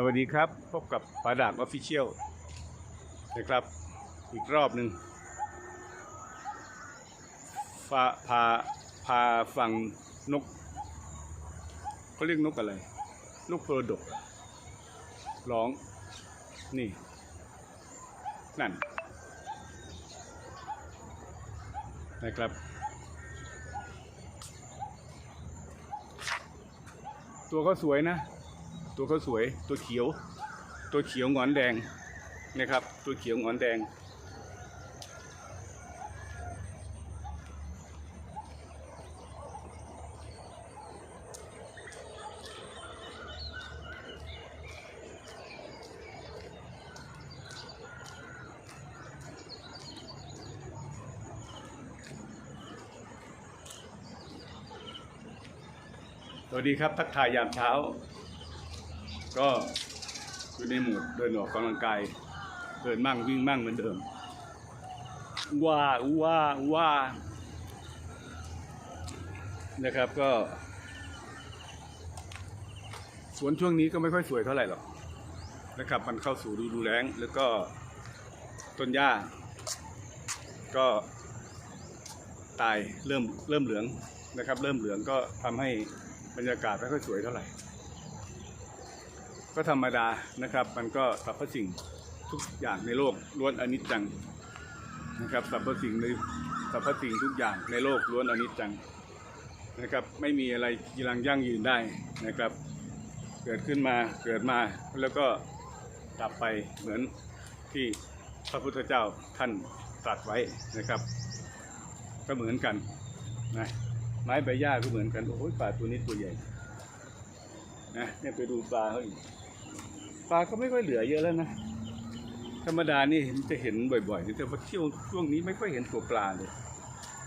สวัสดีครับ พบกับปาดากออฟฟิเชียลนะครับ อีกรอบหนึ่งพาพาพาฟังนกเขาเรียกนกอะไร นกโพรดกร้อง นี่ นั่น นะครับ ตัวเขาสวยนะ ตัวเขาสวยตัวเขียว ตัวเขียวหงอนแดงนะครับ ตัวเขียวหงอนแดง สวัสดีครับ ทักทายยามเช้า ก็อยู่ในหมู่เดินออกกำลังกายเดินมั่งวิ่งมั่งเหมือนเดิมว่าว่าว่านะครับก็ สวนช่วงนี้ก็ไม่ค่อยสวยเท่าไหร่หรอกนะครับ มันเข้าสู่ฤดูแล้งแล้วก็ต้นหญ้า ก็ตายเริ่มเริ่มเหลืองนะครับ เริ่มเหลืองก็ทำให้บรรยากาศไม่ค่อยสวยเท่าไหร่ ก็ธรรมดานะครับ มันก็สรรพสิ่งทุกอย่างในโลกล้วนอนิจจังนะครับสรรพสิ่งในสรรพสิ่งทุกอย่างในโลกล้วนอนิจจังนะครับ ไม่มีอะไรกีรังยั่งยืนได้นะครับ เกิดขึ้นมาเกิดมาแล้วก็ดับไปเหมือนที่พระพุทธเจ้าท่านตรัสไว้นะครับ ก็เหมือนกันนะไม้ใบหญ้าก็เหมือนกันโอ้ยปลาตัวนี้ตัวใหญ่นะเนี่ยไปดูปลาเขาอีก ปลาก็ไม่ค่อยเหลือเยอะแล้วนะ ธรรมดานี่จะเห็นบ่อยๆแต่ว่าเที่ยวช่วงนี้ไม่ค่อยเห็นตัวปลาเลย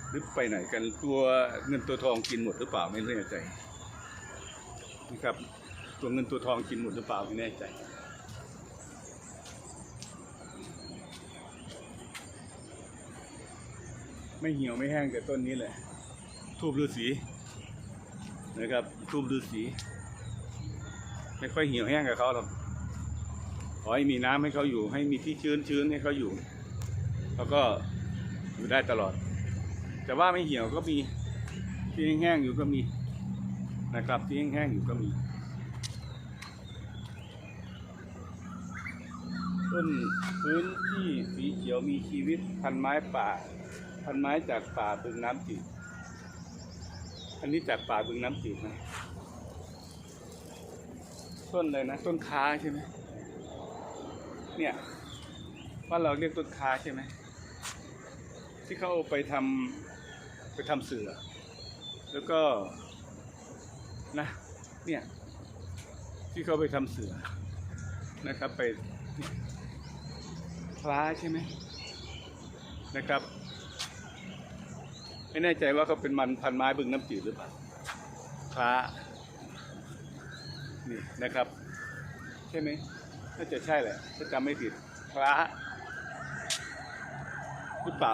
หรือไปไหนกันตัวเงินตัวทองกินหมดหรือเปล่าไม่แน่ใจนะครับตัวเงินตัวทองกินหมดหรือเปล่าไม่แน่ใจไม่เหี่ยวไม่แห้งแต่ต้นนี้แหละทูบฤาษีนะครับทูบฤาษีไม่ค่อยเหี่ยวแห้งกับเขาหรอก ขอให้มีน้ำให้เขาอยู่ ให้มีที่ชื้นชื้นให้เขาอยู่เขาก็อยู่ได้ตลอด แต่ว่าไม่เหี่ยวก็มีที่แห้งๆอยู่ก็มีนะครับที่แห้งๆอยู่ก็มีต้นพื้นที่สีเขียวมีชีวิตพันไม้ป่า พันไม้จากป่าบึงน้ำจืดอันนี้จากป่าบึงน้ำจืดนะต้นอะไรนะต้นค้าใช่ไหม เนี่ยว่านเราเรียกต้นค้าใช่ไหมที่เขาไปทำไปทำเสือ แล้วก็นะเนี่ยที่เขาไปทำเสือนะครับไปคล้าใช่ไหมนะครับ ไม่แน่ใจว่าเขาเป็นมันพันไม้บึงน้ำจืดหรือเปล่าคล้านี่นะครับ ใช่ไหม น่าจะใช่แหละถ้าจำไม่ผิดคล้าหรือเปล่า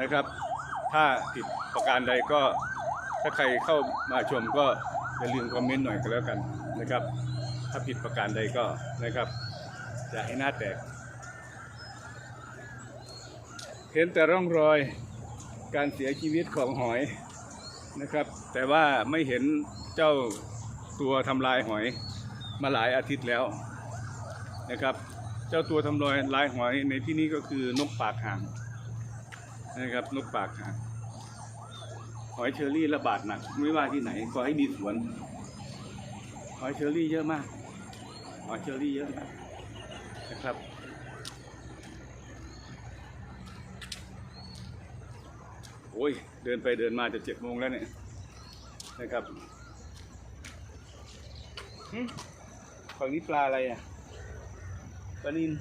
นะครับ ถ้าผิดประการใดก็ถ้าใครเข้ามาชมก็อย่าลืมคอมเมนต์หน่อยก็แล้วกันนะครับ ถ้าผิดประการใดก็นะครับอย่าให้หน้าแตก เห็นแต่ร่องรอยการเสียชีวิตของหอยนะครับ แต่ว่าไม่เห็นเจ้าตัวทำลายหอยมาหลายอาทิตย์แล้ว นะครับ เจ้าตัวทำลายลายหอยในที่นี้ก็คือนกปากห่างนะครับ นกปากห่างหอยเชอรี่ระบาดหนักไม่ว่าที่ไหนขอให้มีสวน หอยเชอรี่เยอะมาก หอยเชอรี่เยอะมากนะครับโอ้ยเดินไปเดินมาจะเจ็ดโมงแล้วเนี่ยนะครับหึฝั่งนี้ปลาอะไรอะ ปลานิน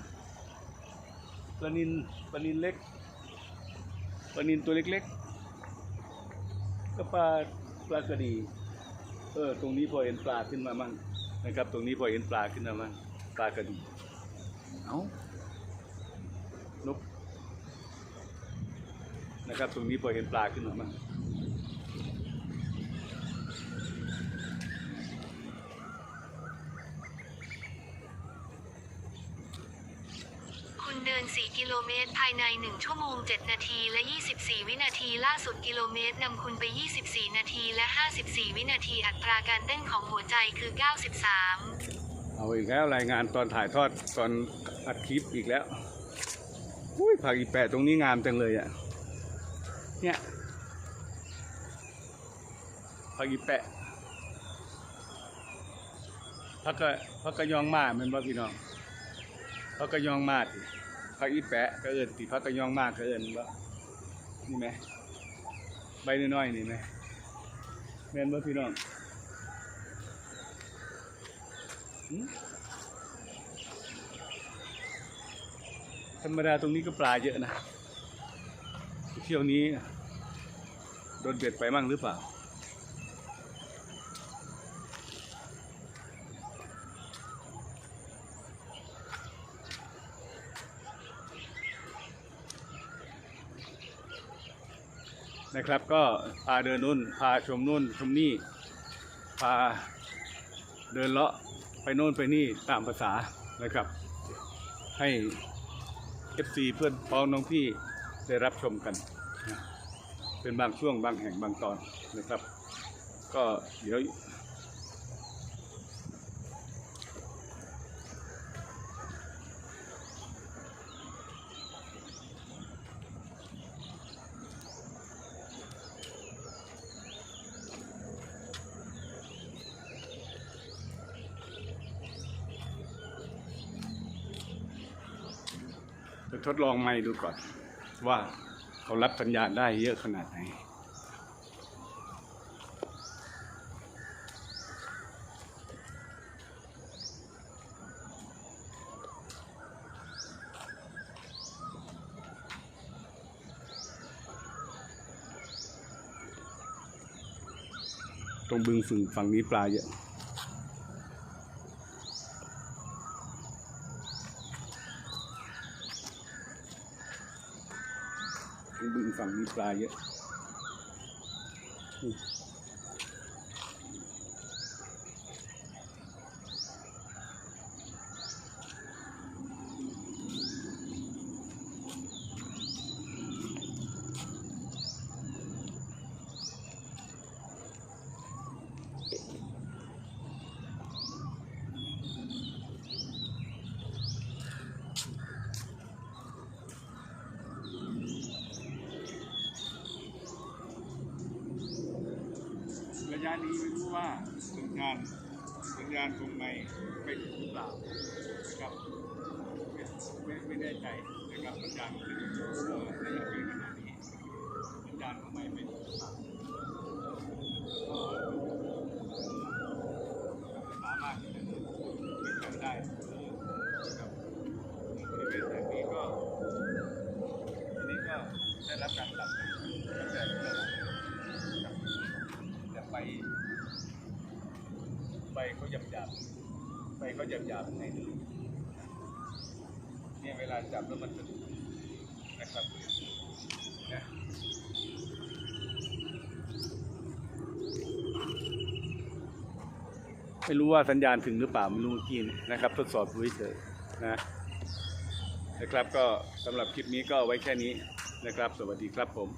ปลานินปลานินเล็กปลานินตัวเล็กๆ ก็ปลาปลากระดีเออตรงนี้พอเห็นปลาขึ้นมามั่งนะครับ ตรงนี้พอเห็นปลาขึ้นมามั่งปลากระดีเอานกนะครับ ตรงนี้พอเห็นปลาขึ้นมามั่ง น 4 กิโลเมตร ภายใน 1 ชั่วโมง 7 นาทีและ 24 วินาที ล่าสุดกิโลเมตรนำคุณไป 24 นาทีและ 54 วินาที อัตราการเต้นของหัวใจคือ 93 เอาอีกแล้วรายงานตอนถ่ายทอดตอนอัดคลิปอีกแล้วอุ้ยผักอีแปะตรงนี้งามจังเลยอะ เนี่ยผักอีแปะพักกะพักกะยองมาแมันบ่พี่น้องพักกะยองมาติ ผักอีแปะก็เอินติพักกะยองมากก็เอินบ่านี่ไหมใบน้อยๆนี่ไหมแม่นบ่พี่น้องธรรมดาตรงนี้ก็ปลาเยอะนะเที่ยวนี้โดนเบ็ดไปมั่งหรือเปล่า นะครับ ก็พาเดินนู่น พาชมนู่นชมนี่ พาเดินเลาะไปโน่นไปนี่ตามภาษานะครับ ให้ FC เพื่อนพ้องน้องพี่ได้รับชมกัน เป็นบางช่วงบางแห่งบางตอนนะครับ ก็เดี๋ยว ทดลองไม้ดูก่อน ว่าเขารับสัญญาณได้เยอะขนาดไหนตรงบึงฝึ่งฝั่งนี้ปลาเยอะ ตรง บึงฝั่งนี้ปลาเยอะ ยะนี้ไม่รู้ว่าสัญญาณสัญญาณตรงไหนไปถึงหรือเปล่านะครับไม่ไม่แน่ใจนะครับสัญญาณมันเป็นเอ่ระยะเป็นขนาดนี้สัญญาณตรงไหนไปถึงหรือเปล่าก็สามารถเป็นไปได้นะครับบริเวณแถบนี้ก็อันนี้ก็ได้รับการตั้ง ใบใบเขาหยาบหยาบใบเขาหยาบหยาบในนี้เนี่ยเวลาจับแล้วมันจะนะครับนะไม่รู้ว่าสัญญาณถึงหรือเปล่าไม่รู้เมื่อกี้นะครับ ทดสอบดูเฉยนะนะครับก็สำหรับคลิปนี้ก็เอาไว้แค่นี้นะครับ สวัสดีครับผม